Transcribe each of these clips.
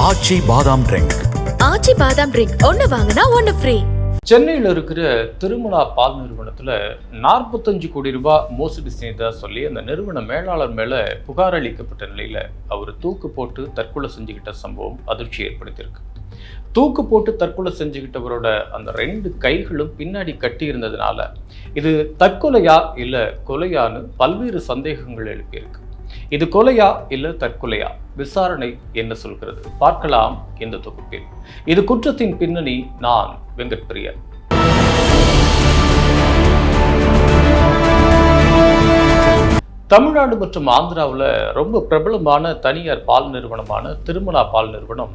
ஆச்சி பாதாம் ட்ரிங்க் ஆச்சி பாதாம் ட்ரிங்க் ஒன்னு வாங்கினா ஒன்னு ஃப்ரீ சென்னையில் இருக்கிற திருமலா பால் நிறுவனத்தில் நாற்பத்தஞ்சு கோடி ரூபாய் மோசடி செய்ததா சொல்லி அந்த நிறுவன மேலாளர் மேலே புகார் அளிக்கப்பட்ட நிலையில் அவர் தூக்கு போட்டு தற்கொலை செஞ்சுக்கிட்ட சம்பவம் அதிர்ச்சி ஏற்படுத்தியிருக்கு. தூக்கு போட்டு தற்கொலை செஞ்சுக்கிட்டவரோட அந்த ரெண்டு கைகளும் பின்னாடி கட்டி இருந்ததுனால இது தற்கொலையா இல்லை கொலையான்னு பல்வேறு சந்தேகங்கள் எழுப்பியிருக்கு. இது கொலையா இல்ல தற்கொலையா? விசாரணை என்ன சொல்கிறது? பார்க்கலாம் இந்த தொகுப்பில். இது குற்றத்தின் பின்னணி நான் வெங்கட் பிரியன் தமிழ்நாடு மற்றும் ஆந்திராவில் ரொம்ப பிரபலமான தனியார் பால் நிறுவனமான திருமலா பால் நிறுவனம்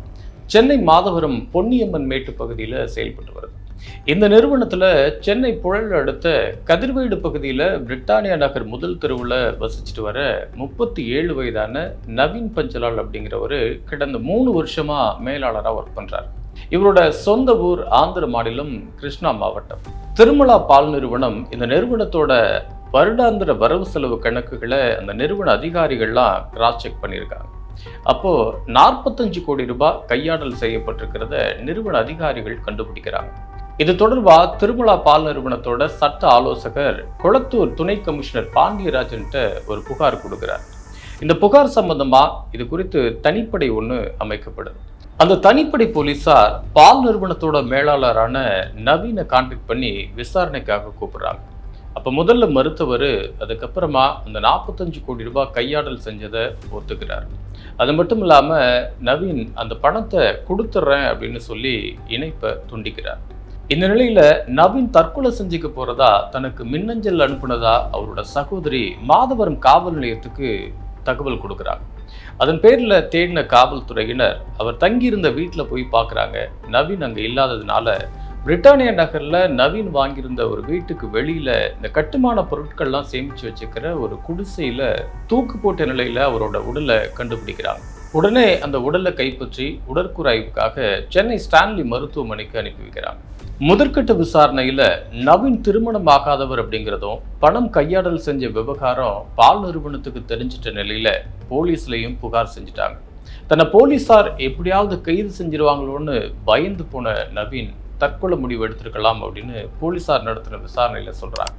சென்னை மாதவரம் பொன்னியம்மன் மேட்டு பகுதியில் செயல்பட்டு வருது. இந்த நிறுவனத்தில் சென்னை புழல் அடுத்த கதிர்வேடு பகுதியில் பிரிட்டானியா நகர் முதல் தெருவில் வசிச்சுட்டு வர முப்பத்தி ஏழு வயதான நவீன் பஞ்சலால் அப்படிங்கிறவர் கடந்த மூணு வருஷமா மேலாளராக ஒர்க் பண்ணுறார் இவரோட சொந்த ஊர் ஆந்திர மாநிலம் கிருஷ்ணா மாவட்டம். திருமலா பால் நிறுவனம் இந்த நிறுவனத்தோட வருடாந்திர வரவு செலவு கணக்குகளை அந்த நிறுவன அதிகாரிகள்லாம் கிராஸ் செக் பண்ணியிருக்காங்க. அப்போ நாற்பத்தஞ்சு கோடி ரூபாய் கையாடல் செய்யப்பட்டிருக்கிறத நிறுவன அதிகாரிகள் கண்டுபிடிக்கிறாங்க. இது தொடர்பா திருமலா பால் நிறுவனத்தோட சட்ட ஆலோசகர் குளத்தூர் துணை கமிஷனர் பாண்டியராஜன்ட்ட ஒரு புகார் கொடுக்கிறார். இந்த புகார் சம்பந்தமா இது குறித்து தனிப்படை ஒன்று அமைக்கப்படுது. அந்த தனிப்படை போலீசார் பால் நிறுவனத்தோட மேலாளரான நவீனை கான்டாக்ட் பண்ணி விசாரணைக்காக கூப்பிடுறாங்க. அப்போ முதல்ல மறுத்தவர் அதுக்கப்புறமா அந்த நாற்பத்தஞ்சு கோடி ரூபாய் கையாடல் செஞ்சதை ஒத்துக்கிறார். அது மட்டும் இல்லாமல் நவீன் அந்த பணத்தை கொடுத்துட்றேன் அப்படின்னு சொல்லி இணைப்பை துண்டிக்கிறார். இந்த நிலையில நவீன் தற்கொலை செஞ்சுக்க போறதா தனக்கு மின்னஞ்சல் அனுப்புனதா அவரோட சகோதரி மாதவரம் காவல் நிலையத்துக்கு தகவல் கொடுக்குறாங்க. அதன் பேரில் தேடின காவல்துறையினர் அவர் தங்கியிருந்த வீட்டில் போய் பார்க்குறாங்க நவீன் அங்கே இல்லாததுனால பிரிட்டானியா நகரில் நவீன் வாங்கியிருந்த ஒரு வீட்டுக்கு வெளியில் இந்த கட்டுமான பொருட்கள்லாம் சேமித்து வச்சுக்கிற ஒரு குடிசையில் தூக்கு போட்ட நிலையில் அவரோட உடலை கண்டுபிடிக்கிறாங்க. உடனே அந்த உடலை கைப்பற்றி உடற்கூராய்வுக்காக சென்னை ஸ்டான்லி மருத்துவமனைக்கு அனுப்பி வைக்கிறாங்க முதற்கட்ட விசாரணையில நவீன் திருமணம் ஆகாதவர் அப்படிங்கிறதும் பணம் கையாடல் செஞ்ச விவகாரம் பால் நிறுவனத்துக்கு தெரிஞ்சிட்ட நிலையில போலீஸ்லயும் புகார் செஞ்சுட்டாங்க. தன்னை போலீசார் எப்படியாவது கைது செஞ்சிருவாங்களோன்னு பயந்து போன நவீன் தற்கொலை முடிவு எடுத்திருக்கலாம் அப்படின்னு போலீசார் நடத்தின விசாரணையில சொல்றாங்க.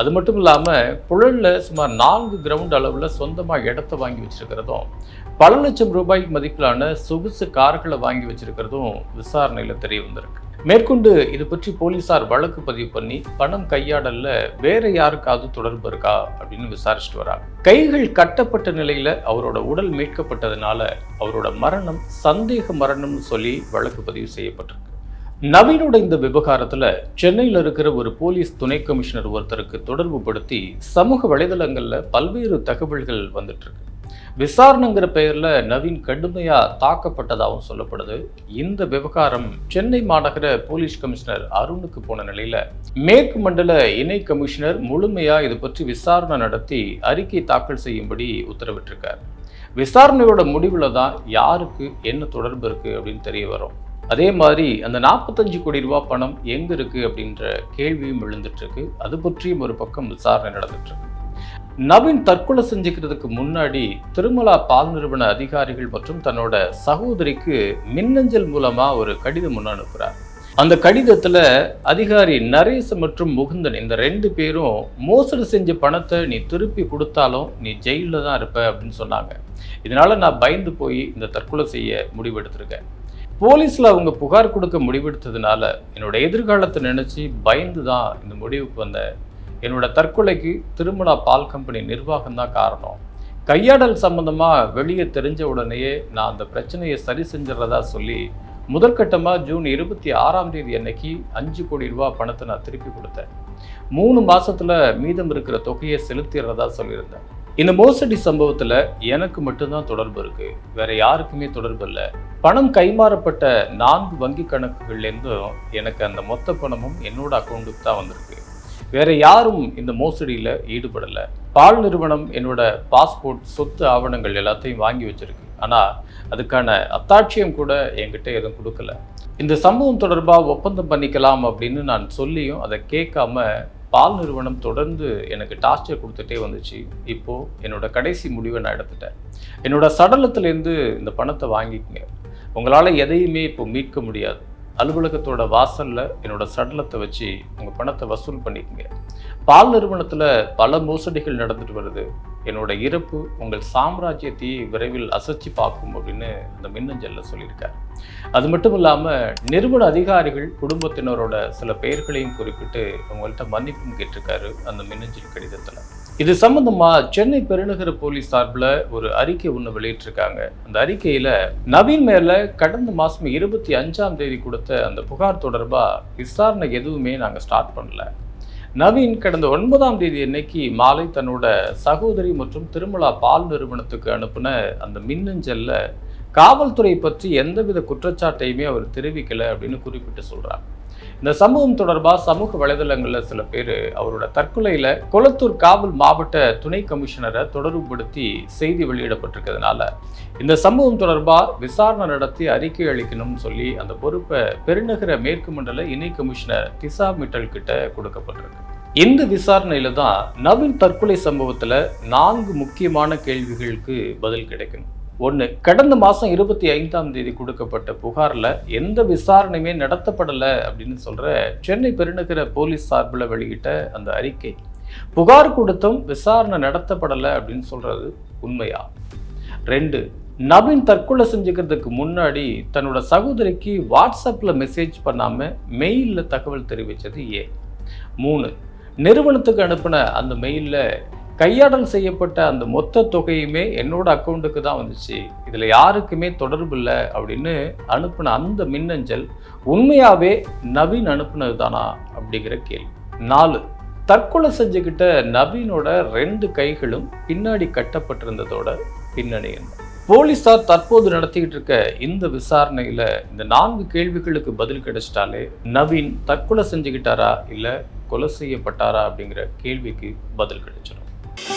அது மட்டும் இல்லாமல் புழலில் சுமார் நான்கு கிரவுண்ட் அளவில் சொந்தமாக இடத்த வாங்கி வச்சிருக்கிறதும் பல லட்சம் ரூபாய் மதிப்பிலான சொகுசு கார்களை வாங்கி வச்சிருக்கிறதும் விசாரணையில் தெரிய வந்திருக்கு. மேற்கொண்டு இது பற்றி போலீசார் வழக்கு பதிவு பண்ணி பணம் கையாடல்ல வேற யாருக்காவது தொடர்பு இருக்கா அப்படின்னு விசாரிச்சுட்டு வராங்க. கைகள் கட்டப்பட்ட நிலையில அவரோட உடல் மீட்கப்பட்டதுனால அவரோட மரணம் சந்தேக மரணம்னு சொல்லி வழக்கு பதிவு செய்யப்பட்டிருக்கு. நவீனோட இந்த விவகாரத்தில் சென்னையில் இருக்கிற ஒரு போலீஸ் துணை கமிஷனர் ஒருத்தருக்கு தொடர்பு படுத்தி சமூக வலைதளங்களில் பல்வேறு தகவல்கள் வந்துட்டு இருக்கு விசாரணைங்கிற பெயர்ல நவீன் கடுமையாக தாக்கப்பட்டதாகவும் சொல்லப்படுது. இந்த விவகாரம் சென்னை மாநகர போலீஸ் கமிஷனர் அருணுக்கு போன நிலையில மேற்கு மண்டல இணை கமிஷனர் முழுமையாக இது பற்றி விசாரணை நடத்தி அறிக்கை தாக்கல் செய்யும்படி உத்தரவிட்டிருக்கார். விசாரணையோட முடிவில் தான் யாருக்கு என்ன தொடர்பு இருக்கு அப்படின்னு தெரிய வரும். அதே மாதிரி அந்த நாற்பத்தஞ்சு கோடி ரூபாய் பணம் எங்கே இருக்குது அப்படின்ற கேள்வியும் எழுந்துட்டுருக்கு. அது பற்றியும் ஒரு பக்கம் விசாரணை நடந்துட்டுருக்கு. நவீன் தற்கொலை செஞ்சுக்கிறதுக்கு முன்னாடி திருமலா பால் நிறுவன அதிகாரிகள் மற்றும் தன்னோட சகோதரிக்கு மின்னஞ்சல் மூலமாக ஒரு கடிதம் ஒன்று அனுப்புகிறார் அந்த கடிதத்தில் அதிகாரி நரேஷ் மற்றும் முகுந்தன் இந்த ரெண்டு பேரும் மோசடி செஞ்ச பணத்தை நீ திருப்பி கொடுத்தாலும் நீ ஜெயிலில் தான் இருப்ப அப்படின்னு சொன்னாங்க. இதனால் நான் பயந்து போய் இந்த தற்கொலை செய்ய முடிவெடுத்திருக்கேன் போலீஸில் அவங்க புகார் கொடுக்க முடிவெடுத்ததுனால என்னோட எதிர்காலத்தை நினச்சி பயந்து தான் இந்த முடிவுக்கு வந்தேன் என்னோட தற்கொலைக்கு திருமலா பால் கம்பெனி நிர்வாகம் தான் காரணம். கையாடல் சம்பந்தமாக வெளியே தெரிஞ்ச உடனேயே நான் அந்த பிரச்சனையை சரி செஞ்சிடறதா சொல்லி முதற்கட்டமாக ஜூன் இருபத்தி ஆறாம் தேதி அன்னைக்கு அஞ்சு கோடி ரூபா பணத்தை நான் திருப்பி கொடுத்தேன். மூணு மாதத்தில் மீதம் இருக்கிற தொகையை செலுத்திடுறதா சொல்லியிருந்தேன். இந்த மோசடி சம்பவத்தில் எனக்கு மட்டும்தான் தொடர்பு இருக்கு. வேற யாருக்குமே தொடர்பு இல்லை. பணம் கைமாறப்பட்ட நான்கு வங்கி கணக்குகள்லேருந்தும் எனக்கு அந்த மொத்த பணமும் என்னோட அக்கௌண்ட்டுக்கு தான் வந்திருக்கு. வேற யாரும் இந்த மோசடியில் ஈடுபடலை. பால் நிறுவனம் என்னோட பாஸ்போர்ட் சொத்து ஆவணங்கள் எல்லாத்தையும் வாங்கி வச்சிருக்கு. ஆனால் அதுக்கான அத்தாட்சியம் கூட என்கிட்ட எதுவும் கொடுக்கல. இந்த சம்பவம் தொடர்பாக ஒப்பந்தம் பண்ணிக்கலாம் அப்படின்னு நான் சொல்லியும் அதை கேட்காம பால் நிறுவனம் தொடர்ந்து எனக்கு டார்ச்சர் கொடுத்துட்டே வந்துச்சு. இப்போது என்னோட கடைசி முடிவை நான் எடுத்துட்டேன். என்னோட சடலத்துலேருந்து இந்த பணத்தை வாங்கிக்கங்க. உங்களால் எதையுமே இப்போ மீட்க முடியாது. அலுவலகத்தோட வாசலில் என்னோட சடலத்தை வச்சு உங்கள் பணத்தை வசூல் பண்ணிக்கங்க பால் நிறுவனத்தில் பல மோசடிகள் நடந்துட்டு வருது. என்னோட இறப்பு உங்கள் சாம்ராஜ்யத்தையே விரைவில் அசைச்சு பார்க்கும் அப்படின்னு அந்த மின்னஞ்சலில் சொல்லியிருக்காரு. அது மட்டும் இல்லாமல் நிறுவன அதிகாரிகள் குடும்பத்தினரோட சில பெயர்களையும் குறிப்பிட்டு அவங்கள்ட்ட மன்னிப்பும் கேட்டிருக்காரு அந்த மின்னஞ்சல் கடிதத்தில். இது சம்பந்தமா சென்னை பெருநகர போலீஸ் சார்பில் ஒரு அறிக்கை ஒன்று வெளியிட்டிருக்காங்க. அந்த அறிக்கையில் நவீன் மேல கடந்த மாசம் இருபத்தி அஞ்சாம் தேதி கொடுத்த அந்த புகார் தொடர்பாக விசாரணை எதுவுமே நாங்கள் ஸ்டார்ட் பண்ணல. நவீன் கடந்த ஒன்பதாம் தேதி அன்னைக்கு மாலை தன்னோட சகோதரி மற்றும் திருமலா பால் நிறுவனத்துக்கு அனுப்பின அந்த மின்னஞ்சலில் காவல்துறை பற்றி எந்தவித குற்றச்சாட்டையுமே அவர் தெரிவிக்கல அப்படின்னு குறிப்பிட்டு சொல்கிறார் இந்த சம்பவம் தொடர்பாக சமூக வலைதளங்களில் சில பேர் அவரோட தற்கொலையில் கொளத்தூர் காவல் மாவட்ட துணை கமிஷனரை தொடர்புபடுத்தி செய்தி வெளியிடப்பட்டிருக்கிறதுனால இந்த சம்பவம் தொடர்பாக விசாரணை நடத்தி அறிக்கை அளிக்கணும்னு சொல்லி அந்த பொறுப்பை பெருநகர மேற்கு மண்டல இணை கமிஷனர் திசா மிட்டல் கிட்ட கொடுக்கப்பட்டிருக்கு. இந்த விசாரணையில தான் நவீன் தற்கொலை சம்பவத்தில் நான்கு முக்கியமான கேள்விகளுக்கு பதில் கிடைக்கணும் ஒன்று கடந்த மாதம் இருபத்தி ஐந்தாம் தேதி கொடுக்கப்பட்ட புகாரில் எந்த விசாரணையுமே நடத்தப்படலை அப்படின்னு சொல்கிற சென்னை பெருநகர போலீஸ் சார்பில் வெளியிட்ட அந்த அறிக்கை. புகார் கொடுத்தும் விசாரணை நடத்தப்படலை அப்படின்னு சொல்கிறது உண்மையா? ரெண்டு நவீன் தற்கொலை செஞ்சுக்கிறதுக்கு முன்னாடி தன்னோட சகோதரிக்கு வாட்ஸ்அப்பில் மெசேஜ் பண்ணாமல் மெயிலில் தகவல் தெரிவித்தது ஏன்? மூணு நிறுவனத்துக்கு அனுப்பின அந்த மெயிலில் கையாடல் செய்யப்பட்ட அந்த மொத்த தொகையுமே என்னோட அக்கௌண்ட்டுக்கு தான் வந்துச்சு. இதில் யாருக்குமே தொடர்பு இல்லை அப்படின்னு அனுப்பின அந்த மின்னஞ்சல் உண்மையாகவே நவீன் அனுப்புனது தானா அப்படிங்கிற கேள்வி. நாலு தற்கொலை செஞ்சுக்கிட்ட நவீனோட ரெண்டு கைகளும் பின்னாடி கட்டப்பட்டிருந்ததோட பின்னணி என்ன? போலீசார் தற்போது நடத்திக்கிட்டு இருக்க இந்த விசாரணையில் இந்த நான்கு கேள்விகளுக்கு பதில் கிடைச்சிட்டாலே நவீன் தற்கொலை செஞ்சுக்கிட்டாரா இல்லை கொலை செய்யப்பட்டாரா அப்படிங்கிற கேள்விக்கு பதில் கிடைச்சிடும்